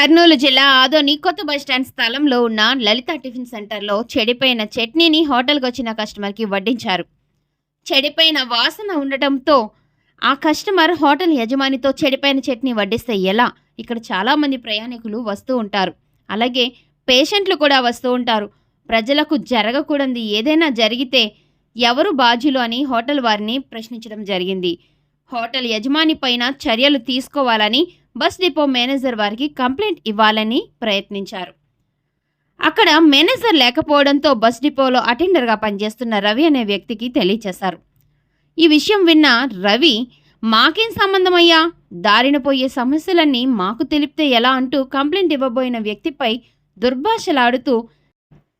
కర్నూలు జిల్లా ఆదోని కొత్త బస్టాండ్ స్థలంలో ఉన్న లలిత టిఫిన్ సెంటర్లో చెడిపోయిన చట్నీని హోటల్కి వచ్చిన కస్టమర్కి వడ్డించారు. చెడిపోయిన వాసన ఉండటంతో ఆ కస్టమర్ హోటల్ యజమానితో చెడిపోయిన చట్నీ వడ్డిస్తే ఎలా? ఇక్కడ చాలామంది ప్రయాణికులు వస్తూ ఉంటారు. అలాగే పేషెంట్లు కూడా వస్తూ ఉంటారు. ప్రజలకు జరగకూడదు ఏదైనా జరిగితే ఎవరు బాధ్యులు అని హోటల్ వారిని ప్రశ్నించడం జరిగింది. హోటల్ యజమాని పైన చర్యలు తీసుకోవాలని బస్ డిపో మేనేజర్ వారికి కంప్లైంట్ ఇవ్వాలని ప్రయత్నించారు. అక్కడ మేనేజర్ లేకపోవడంతో బస్ డిపోలో అటెండర్గా పనిచేస్తున్న రవి అనే వ్యక్తికి తెలియచేశారు. ఈ విషయం విన్న రవి మాకేం సంబంధమయ్యా? దారిన పోయే సమస్యలన్నీ మాకు తెలిపితే ఎలా? అంటూ కంప్లైంట్ ఇవ్వబోయిన వ్యక్తిపై దుర్భాషలాడుతూ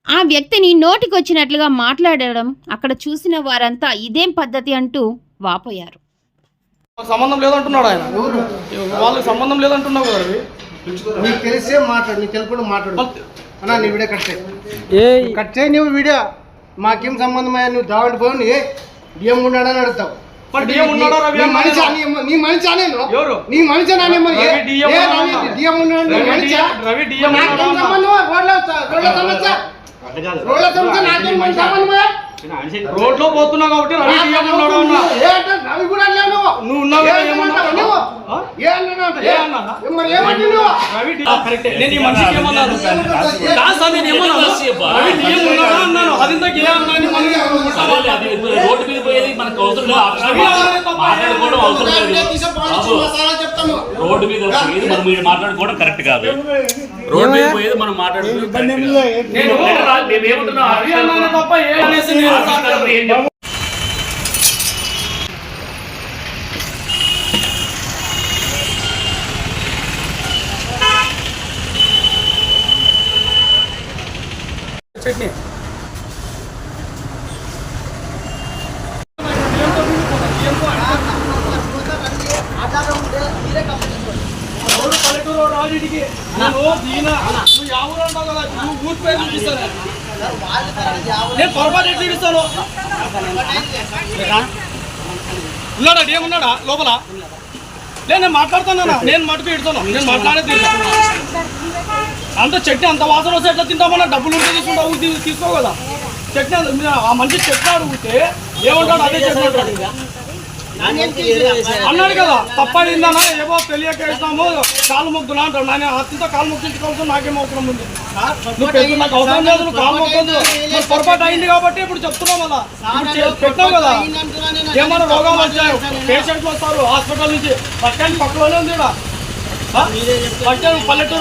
ఆ వ్యక్తిని నోటికొచ్చినట్లుగా మాట్లాడడం అక్కడ చూసిన వారంతా ఇదేం పద్ధతి? అంటూ వాపోయారు. సంబంధం లేదంటున్నాడు ఆయన. వాళ్ళకి సంబంధం లేదంటున్నావు కదా రవి. నీకు తెలిసే మాట్లాడు నీకు తెలియకుండా మాట్లాడు. అన్నా నీ వీడియో కట్ చేయి. నువ్వు కట్ చేయి నువ్వు వీడియో. మాకేం సంబంధం అయ్యా? నువ్వు దావంటి పోయి డిఎం ఉన్నాడని అడుగుతావు. మరి డిఎం ఉన్నాడా రవి నీ? మనిషి మనిషి నేను? మరి ఏ- డిఎం ఏ ఉన్నాడా? నీ మనిషా? నాకేం రోడ్ల రోడ్ల సమస్య? రోడ్ల సమస్య నాకేం మన సంబంధం రోడ్లో పోతున్నావు కాబట్టి రవి డిఎం ఉన్నాడు అన్నా? ఏ అంటే రవి కూడా అనలేవు నువ్వు నువ్వు ఉన్నావు కదా ఏ ఏమన్నావు అన్నావు నువ్వు? ఆ? ఏ అన్నావు? ఏ అన్నానా? ఏ మరి ఏమంటే నువ్వు రవి డిఎం నేను ఈ మనిషికి ఏమన్నాను? నేను ఏమన్నాను? అన్నాను? అది రోడ్డు మీద పోయేది మనకు అవసరం లేదు. మాట్లాడుకోవడం అవసరం లేదు రోడ్డు మీద పోయేది మనం మీరు మాట్లాడుకోవడం కరెక్ట్ కాదు. రోడ్డు మీద పోయేది మనం మాట్లాడుకోవడం కాదు. నేను తప్ప ఏ అనేసి నేను ఆవిష్కరణ ఏం చెప్ప- చట్నీ. పల్లెటూరు రాజుడికి నువ్వు దీన నువ్వు యావూరు అన్నావు కదా నువ్వు ఊరి పేరు చూపిస్తాను నేను పొరపాటు ఎట్లా చూపిస్తాను ఉన్నాడా? ఏమున్నాడా లోపల నేను మాట్లాడుతాను నేను మటుకు ఇడతాను నేను మాట్లాడేది అంత చట్నీ అంత వాసన వస్తే ఎట్లా తింటామన్నా డబ్బులు ఉంటే తీసుకుంటావు తీసుకో కదా. చట్నీ ఆ మనిషి చట్నీ అడిగితే ఏమంటాడు? అదే చట్నీ అంటాడు. అన్నాడు కదా తప్పడిందన్నా ఏవో తెలియక వేసినాము కాలు మొక్కుతున్నా అంటాడు. నేను అత్యంత కాలు మొక్కించుకోవాల్సిన నాకేం అవసరం ఉంది. నువ్వు పెద్ద నాకు అవసరం లేదు నువ్వు కాలు మొక్కదు నువ్వు పొరపాటు అయింది కాబట్టి ఇప్పుడు చెప్తున్నావు కదా. పెట్టావు కదా. ఏమైనా రోగం వచ్చాయి పేషెంట్లు వస్తారు హాస్పిటల్ నుంచి. బస్ స్టాండ్ పక్కలోనే ఉంది కదా బస్ స్టాండ్ పల్లెటూరు